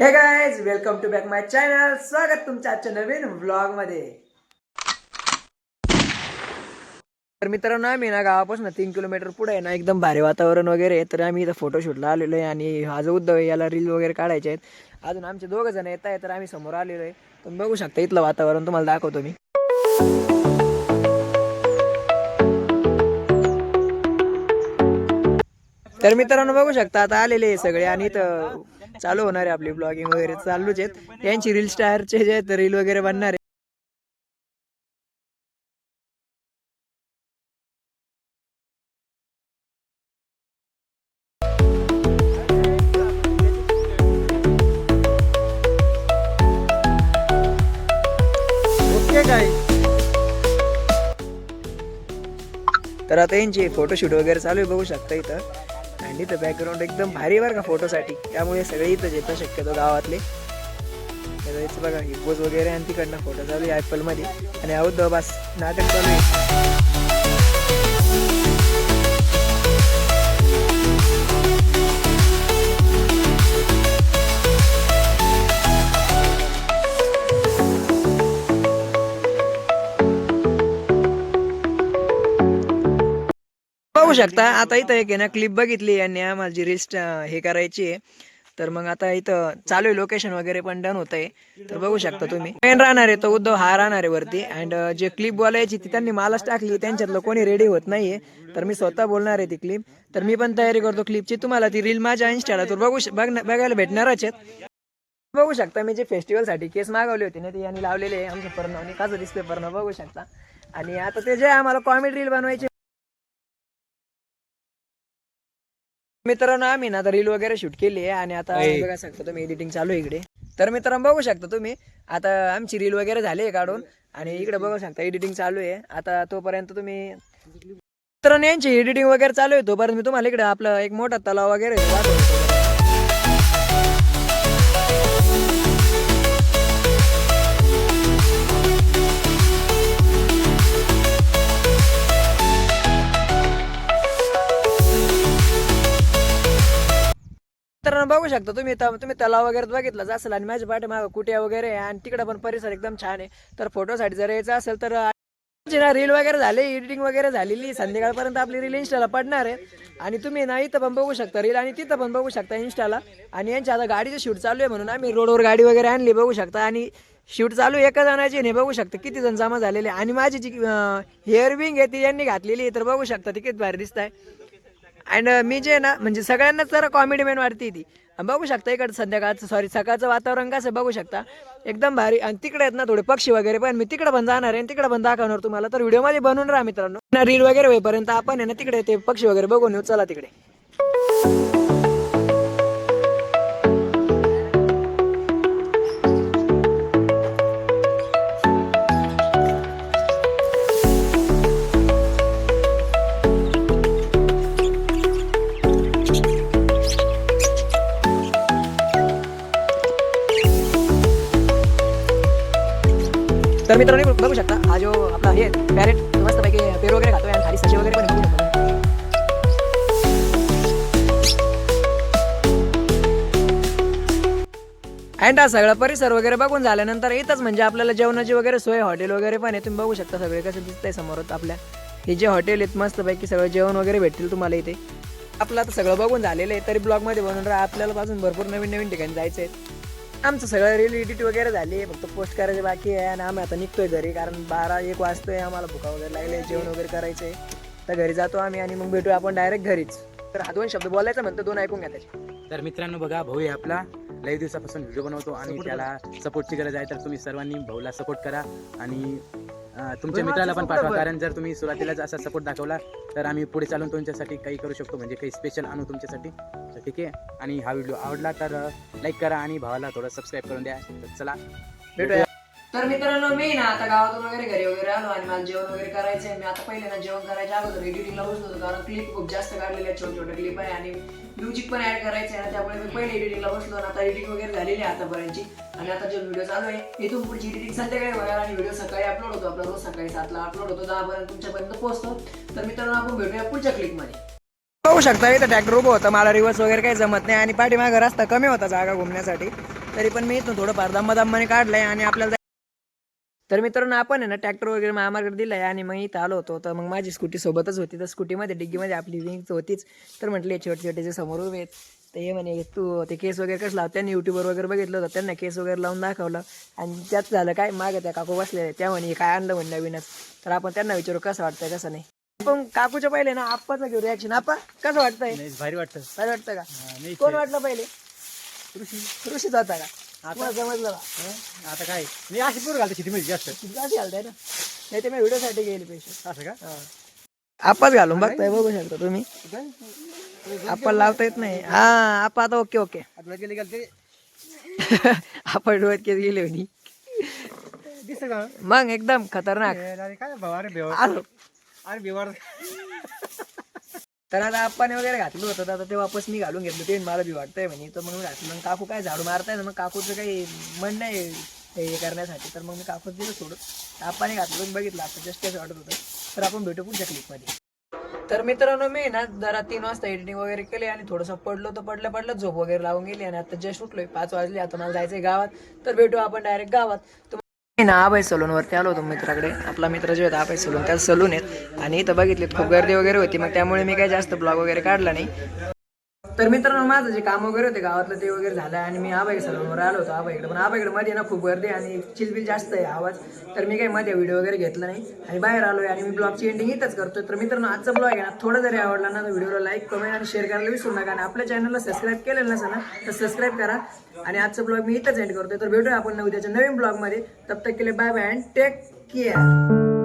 Hey guys welcome to back my channel स्वागत तुमच्या आजच्या नवीन व्लॉगमध्ये. तर मित्रांनो आम्ही ना गावापासून तीन किलोमीटर पुढे आहे ना एकदम भारी वातावरण वगैरे आहे. तर आम्ही इथं फोटोशूटला आलेलो आहे आणि हा जो उद्धव याला रील वगैरे काढायचे आहेत. अजून आमचे दोघं जण येत आहे तर आम्ही समोर आलेलो आहे. तुम्ही बघू शकता इथलं वातावरण तुम्हाला दाखवतो मी. तर मित्रांनो बघू शकता आता आलेले सगळे आणि इथं चालू होणार आहे आपली ब्लॉगिंग वगैरे. चालूच आहेत. यांची रील स्टारचे जे आहेत रील वगैरे बनणार आहे. काय तर आता यांची फोटोशूट वगैरे चालू आहे बघू शकता इथं. आणि तर बॅकग्राऊंड एकदम भारी बरं का फोटोसाठी त्यामुळे सगळे इथंच येतं शक्यतो गावातले. तर बघा ही पोज वगैरे आणि तिकडनं फोटो चालू आहे ॲपलमध्ये आणि अवध बस नाटक चालू आहे. बघू शकता. आता इथं एक आहे ना क्लिप बघितली यांनी आम्हाला जी रील्स हे करायची आहे. तर मग आता इथं चालू आहे लोकेशन वगैरे पण डन होत आहे तर बघू शकता तुम्ही. मेन राहणार आहे तो उद्धव हा राहणार आहे वरती. अँड जे क्लिप बोलायची ती त्यांनी मालाच टाकली. त्यांच्यातलं कोणी रेडी होत नाहीये. तर मी स्वतः बोलणार आहे ती क्लिप तर मी पण तयारी करतो क्लिपची तुम्हाला ती रील माझ्या इंस्टाला तर बघू बघायला भेटणारच आहेत. बघू शकता मी जे फेस्टिवलसाठी केस मागवले होते ना ते यांनी लावलेले आहे. पर्ण आणि कसं दिसते पर्ण बघू शकता. आणि आता ते जे आम्हाला कॉमेडी रील बनवायचे मित्रांनो आम्ही ना आता रील वगैरे शूट केली आहे आणि आता बघा शकता तुम्ही एडिटिंग चालू आहे इकडे. तर मित्रांनो बघू शकता तुम्ही. आता आमची रील वगैरे झाली आहे काढून आणि इकडे बघू शकता एडिटिंग चालू आहे. आता तोपर्यंत तुम्ही मित्रांनो यांची एडिटिंग वगैरे चालू आहे तोपर्यंत मी तुम्हाला इकडे आपलं एक मोठा तलाव वगैरे दाखवतो. मित्रांनो बघू शकता तुम्ही तुम्ही तलाव वगैरे बघितलंच असेल आणि माझ्या पाठीमागं कुट्या वगैरे आणि तिकडे पण परिसर एकदम छान आहे. तर फोटोसाठी जर यायचं असेल तर रील वगैरे झाले एडिटिंग वगैरे झालेली. संध्याकाळपर्यंत आपली रील इन्स्टाला पडणार आहे. आणि तुम्ही ना इथं पण बघू शकता रील आणि तिथं पण बघू शकता इंस्टाला आणि यांच्या आता गाडीचं शूट चालू आहे म्हणून आम्ही रोडवर गाडी वगैरे आणली बघू शकता. आणि शूट चालू एका जणाची नाही बघू शकता किती जण जमा झालेले. आणि माझी जी हेअर विंग आहे ती यांनी घातलेली आहे तर बघू शकता ती किती भारी दिसत आहे अँड uh, मी जे ना म्हणजे सगळ्यांनाच जरा कॉमेडी मेन वाढते ती. बघू शकता इकडं संध्याकाळचं सॉरी सकाळचं वातावरण कसं बघू शकता. एकदम भारी. आणि तिकडे आहेत ना थोडे पक्षी वगैरे पण. मी तिकडे पण जाणार आहे तिकडे पण दाखवणार तुम्हाला. तर व्हिडिओमध्ये बनवून राहा मित्रांनो. रील वगैरे होईपर्यंत आपण आहे ना तिकडे ते पक्षी वगैरे बघून येऊ. चला तिकडे. तर मित्रांनो बघू शकता हा जो आपला हे पॅरेट मस्तपैकी पेरू वगैरे खातोय आणि खाली सशी वगैरे पण बघू अँड हा सगळा परिसर वगैरे बघून झाल्यानंतर इथंच म्हणजे आपल्याला जेवणाची वगैरे सोय हॉटेल वगैरे पण आहे. तुम्ही बघू शकता सगळे कसं दिसतंय समोर आपल्या. हे जे हॉटेल आहेत मस्तपैकी सगळं जेवण वगैरे भेटतील तुम्हाला इथे. आपलं आता सगळं बघून झालेलं आहे. तरी ब्लॉगमध्ये बनवून राहा आपल्याला पासून भरपूर नवीन नवीन ठिकाणी जायचं आहे आमचं सगळं रील एडिट वगैरे झाली फक्त पोस्ट करायचे बाकी आहे आणि आम्ही आता निघतोय घरी कारण बारा एक वाजतोय आम्हाला भुका वगैरे लागले जेवण वगैरे करायचं आहे तर घरी जातो आम्ही आणि मग भेटूया आपण डायरेक्ट घरीच. तर हा दोन शब्द बोलायचं म्हणतो दोन ऐकून घ्या त्याचे. तर मित्रांनो बघा भाऊ आहे आपला. लई दिवसापासून व्हिडिओ बनवतो आणि त्याला सपोर्टची गरज आहे तर तुम्ही सर्वांनी भाऊला सपोर्ट करा आणि अं, तुमच्या मित्राला पण पाठवा कारण जर तुम्ही सुरुवातीलाच असा सपोर्ट दाखवला तर आम्ही पुढे चालून तुमच्यासाठी काही करू शकतो म्हणजे काही स्पेशल आणू तुमच्यासाठी. तर ठीक आहे. आणि हा व्हिडिओ आवडला तर लाईक करा आणि भावाला थोडं सबस्क्राईब करून द्या. तर चला. भेटूया. तर मित्रांनो मी ना आता गावातून वगैरे घरी वगैरे आलो आणि मला जेवण वगैरे करायचंय. मी आता पहिले ना जेवण करायच्या अगोदर एडिटिंगला बसलो होतो कारण क्लिप खूप जास्त काढलेले छोटे छोटे क्लिप आहे आणि म्युझिक पण ऍड करायचं आहे ना त्यामुळे मी पहिले एडिटिंगला बसलो आणि आता एडिटिंग वगैरे झालेली आहे आतापर्यंतची. आणि आता जो व्हिडिओ चालू आहे इथून पुढची एडिटिंग संध्याकाळी होणार आणि व्हिडिओ सकाळी अपलोड होतो. आपला रोज सकाळी सातला अपलोड होतो दहापर्यंत तुमच्यापर्यंत पोहोचतो. तर मित्रांनो आपण भेटूया पुढच्या क्लिपमध्ये पाहू शकता इथं ट्रॅक्टर उभं होतं. मला रिवर्स वगैरे काही जमत नाही आणि पाठीमागं रस्ता कमी होता जागा घुमण्यासाठी. तरी पण मी इथून थोडंफार दम्मा दम्माने काढलंय आणि आपल्याला तर मित्रांनो आपण आहे ना ट्रॅक्टर वगैरे मामाकडे दिलाय आणि मग इथं आलो होतो. तर मग माझी स्कूटी सोबतच होती. तर स्कूटीमध्ये डिग्गीमध्ये आपली विंग होतीच. तर म्हटले छोटे छोटे जे समोर उभे आहेत तर हे म्हणे तू ते केस वगैरे कसं लावत? त्यांनी युट्यूबवर वगैरे बघितलं होतं. त्यांना केस वगैरे लावून दाखवलं. आणि त्यात झालं काय मागं त्या काकू बसलेल्या त्या म्हणे काय आणलं म्हणे नवीनच? तर आपण त्यांना विचारू कसं वाटतंय कसं नाही? पण काकूच्या पहिले ना आप्पाचं घेऊ रिॲक्शन आप्पा कसं वाटतंय? भारी वाटतं. काय वाटतं का? कोण वाटलं पहिले? ऋषीच होता का? आता समजलं का? आता काय? मी अशी पूर घालतो शेतीमध्ये जास्त. किती घालताय ना? नाही ते मी व्हिडिओसाठी गेले पैसे. असं का? आपाच घालून बघताय बघू शकता तुम्ही. आपण लावता येत नाही. हा आपा आता ओके ओके. आता गेले गेले आपण डोळ्यात केस गेले होती दिसत का? मग एकदम खतरनाक. अरे काय भाऊ अरे बेवा. आलो. अरे बेवार तर आता आपण वगैरे घातलं होतं तर आता ते वापस मी घालून घेतलं. ते मला बी वाटतंय म्हणे. तर मग मी घातलं. मग काकू काय झाडू मारताय ना मग काकूचं काही मन नाही हे करण्यासाठी. तर मग मी काकूच दिलं सोडून. आपण घातलं पण बघितलं. आता जस्ट कसं वाटत होतं. तर आपण भेटू पुढच्या क्लिपमध्ये तर मित्रांनो मी ना जरा तीन वाजता एडिटिंग वगैरे केली आणि थोडंसं पडलो तर पडलं पडलं. झोप वगैरे लावून गेली आणि आता जस्ट उठलोय. पाच वाजले. आता मला जायचंय गावात. तर भेटू आपण डायरेक्ट गावात. ना आबाई सलून वरती आलो होतो मित्राकडे. आपला मित्र जे होता आबाई सलून. त्यात सलून आहेत. आणि इथं बघितले खूप गर्दी वगैरे होती मग त्यामुळे मी काही जास्त ब्लॉग वगैरे काढला नाही. तर मित्रांनो माझं जे काम वगैरे होते गावातलं ते वगैरे झालं आणि मी आबाई सलूनवर आलो होतो. आबाईकडे पण आबाईकडे मध्ये ना खूप गर्दी आणि चिलबिल जास्त आहे आवाज. तर मी काही मध्ये व्हिडिओ वगैरे घेतला नाही. आणि बाहेर आलोय आणि मी ब्लॉगची एंडिंग इथंच करतोय. तर मित्रांनो आजचा ब्लॉग आहे ना थोडा जरी आवडला ना तर व्हिडिओला लाईक कमेंट आणि शेअर करायला विसरू नका. आणि आपल्या चॅनलला सबस्क्राईब केलेलं नसेल ना तर सबस्क्राईब करा. आणि आजचा ब्लॉग मी इथंच एंड करतोय. तर भेटूया आपण उद्याच्या नवीन ब्लॉगमध्ये तब तक केले bye bye and take care